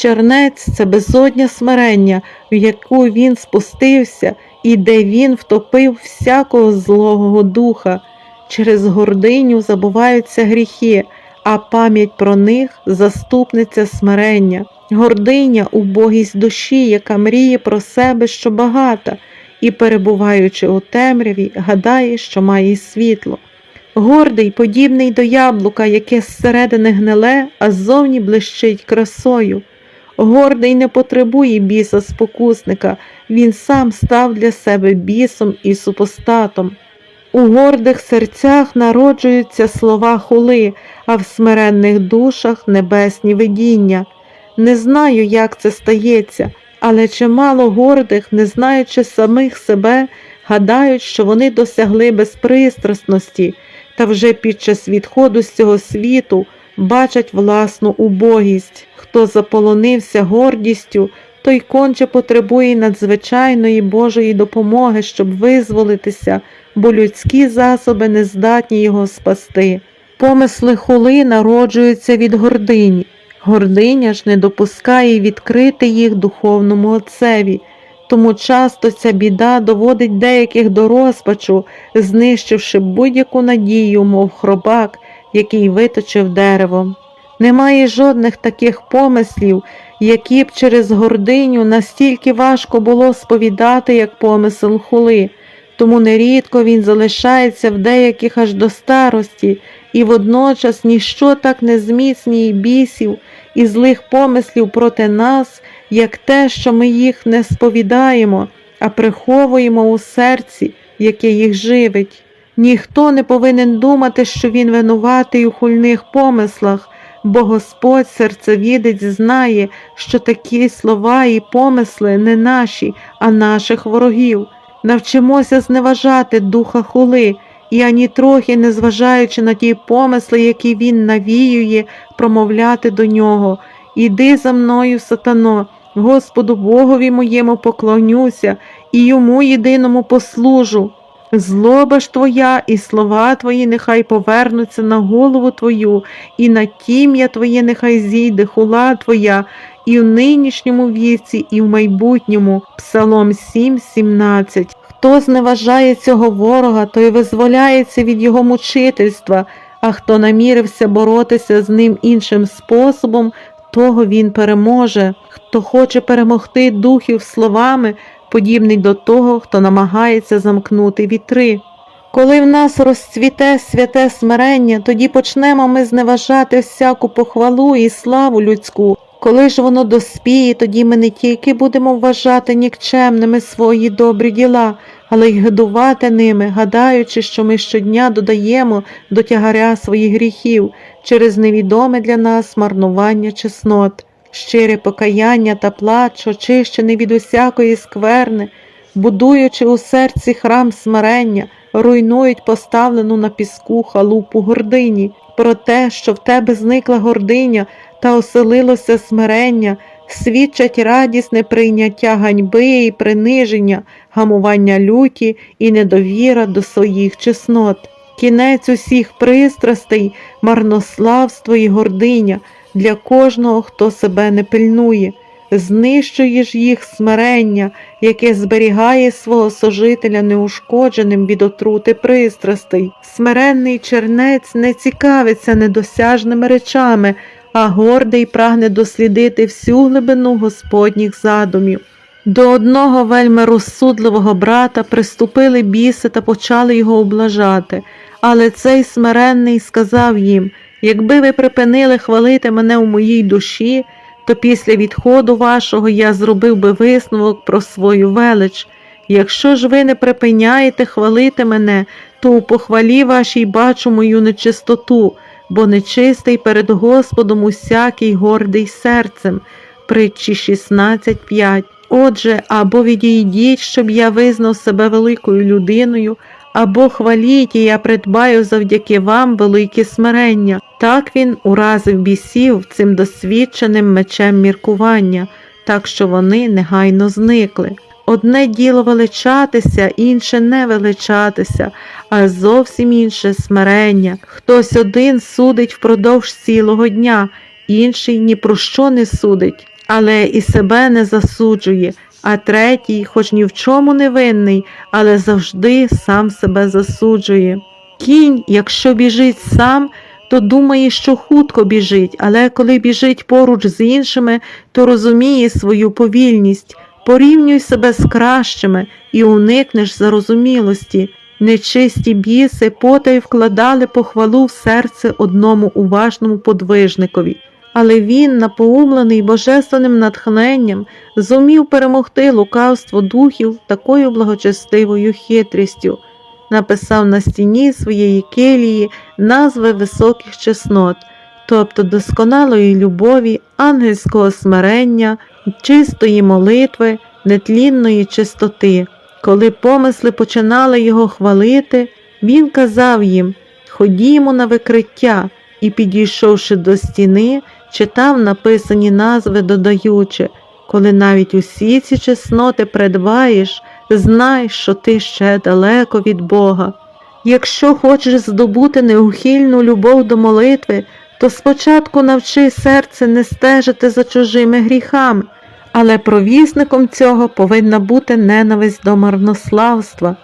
Чернець це безодня смирення, в яку він спустився, і де він втопив всякого злого духа. Через гординю забуваються гріхи, а пам'ять про них заступниця смирення. Гординя убогість душі, яка мріє про себе, що багата, і, перебуваючи у темряві, гадає, що має світло. Гордий, подібний до яблука, яке зсередини гниле, а ззовні блищить красою. Гордий не потребує біса спокусника, він сам став для себе бісом і супостатом. У гордих серцях народжуються слова хули, а в смиренних душах небесні видіння. Не знаю, як це стається, але чимало гордих, не знаючи самих себе, гадають, що вони досягли безпристрасності, та вже під час відходу з цього світу бачать власну убогість. Хто заполонився гордістю, той конче потребує надзвичайної Божої допомоги, щоб визволитися, бо людські засоби не здатні його спасти. Помисли хули народжуються від гордині. Гординя ж не допускає відкрити їх духовному отцеві, тому часто ця біда доводить деяких до розпачу, знищивши будь-яку надію, мов хробак, який виточив деревом. Немає жодних таких помислів, які б через гординю настільки важко було сповідати, як помисел хули, тому нерідко він залишається в деяких аж до старості, і водночас ніщо так не зміцнює бісів і злих помислів проти нас, як те, що ми їх не сповідаємо, а приховуємо у серці, яке їх живить. Ніхто не повинен думати, що він винуватий у хульних помислах, бо Господь серцевідець знає, що такі слова і помисли не наші, а наших ворогів. Навчимося зневажати духа хули і ані трохи не зважаючи на ті помисли, які він навіює, промовляти до нього. Іди за мною, сатано, Господу Богові моєму поклонюся і йому єдиному послужу. Злоба ж твоя і слова твої нехай повернуться на голову твою, і на тім'я твоє нехай зійде хула твоя, і в нинішньому віці, і в майбутньому. Псалом 7, 17. Хто зневажає цього ворога, той визволяється від його мучительства, а хто намірився боротися з ним іншим способом, того він переможе. Хто хоче перемогти духів словами, подібний до того, хто намагається замкнути вітри. Коли в нас розцвіте святе смирення, тоді почнемо ми зневажати всяку похвалу і славу людську. Коли ж воно доспіє, тоді ми не тільки будемо вважати нікчемними свої добрі діла, але й гадувати ними, гадаючи, що ми щодня додаємо до тягаря своїх гріхів через невідоме для нас марнування чеснот, щире покаяння та плач, очищений від усякої скверни, будуючи у серці храм смирення, руйнують поставлену на піску халупу гордині, про те, що в тебе зникла гординя та оселилося смирення, свідчать радісне прийняття ганьби і приниження, гамування люті і недовіра до своїх чеснот. Кінець усіх пристрастей, марнославство і гординя для кожного, хто себе не пильнує. Знищуєш їх смирення, яке зберігає свого сожителя неушкодженим від отрути пристрастей. Смиренний чернець не цікавиться недосяжними речами, а гордий прагне дослідити всю глибину Господніх задумів. До одного вельми розсудливого брата приступили біси та почали його облажати, але цей смиренний сказав їм якби ви припинили хвалити мене у моїй душі, то після відходу вашого я зробив би висновок про свою велич. Якщо ж ви не припиняєте хвалити мене, то у похвалі вашій бачу мою нечистоту, бо нечистий перед Господом усякий гордий серцем. Притчі 16.5. Отже, або відійдіть, щоб я визнав себе великою людиною, або хваліть, і я придбаю завдяки вам велике смирення. Так він уразив бісів цим досвідченим мечем міркування, так що вони негайно зникли. Одне діло величатися, інше не величатися, а зовсім інше смирення. Хтось один судить впродовж цілого дня, інший ні про що не судить, але і себе не засуджує, а третій, хоч ні в чому не винний, але завжди сам себе засуджує. Кінь, якщо біжить сам, то думає, що хутко біжить, але коли біжить поруч з іншими, то розуміє свою повільність. Порівнюй себе з кращими і уникнеш зарозумілості. Нечисті біси потай вкладали похвалу в серце одному уважному подвижникові, але він, напоумлений божественним натхненням, зумів перемогти лукавство духів такою благочестивою хитрістю, написав на стіні своєї келії назви високих чеснот, тобто досконалої любові, ангельського смирення, чистої молитви, нетлінної чистоти. Коли помисли починали його хвалити, він казав їм Ходімо на викриття, і, підійшовши до стіни, читав написані назви, додаючи коли навіть усі ці чесноти придбаєш, знай, що ти ще далеко від Бога. Якщо хочеш здобути неухильну любов до молитви, то спочатку навчи серце не стежити за чужими гріхами, але провісником цього повинна бути ненависть до марнославства.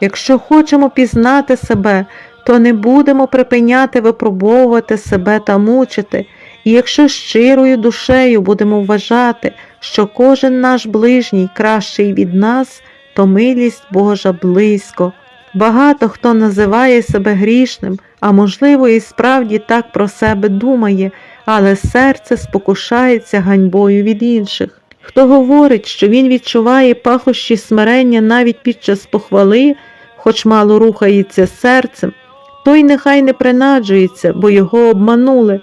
Якщо хочемо пізнати себе, то не будемо припиняти випробовувати себе та мучити, і якщо щирою душею будемо вважати, що кожен наш ближній кращий від нас, то милість Божа близько. Багато хто називає себе грішним, а можливо, і справді так про себе думає, але серце спокушається ганьбою від інших. Хто говорить, що він відчуває пахощі смирення навіть під час похвали, хоч мало рухається серцем, той нехай не принаджується, бо його обманули.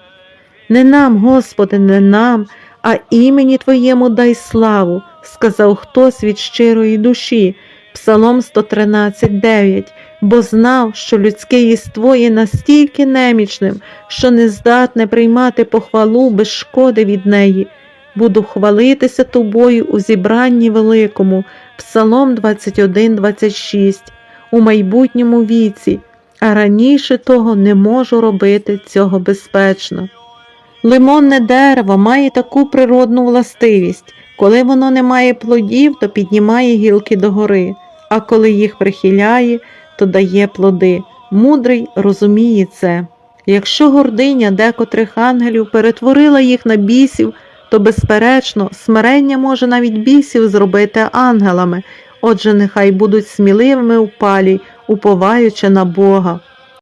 Не нам, Господи, не нам, а імені Твоєму дай славу, сказав хтось від щирої душі, Псалом 113.9, бо знав, що людське єство є настільки немічним, що не здатне приймати похвалу без шкоди від неї. Буду хвалитися тобою у зібранні великому, Псалом 21.26, у майбутньому віці, а раніше того не можу робити цього безпечно. Лимонне дерево має таку природну властивість. Коли воно не має плодів, то піднімає гілки догори, а коли їх прихиляє, то дає плоди. Мудрий розуміє це. Якщо гординя декотрих ангелів перетворила їх на бісів, то, безперечно, смирення може навіть бісів зробити ангелами, отже, нехай будуть сміливими у палі, уповаючи на Бога.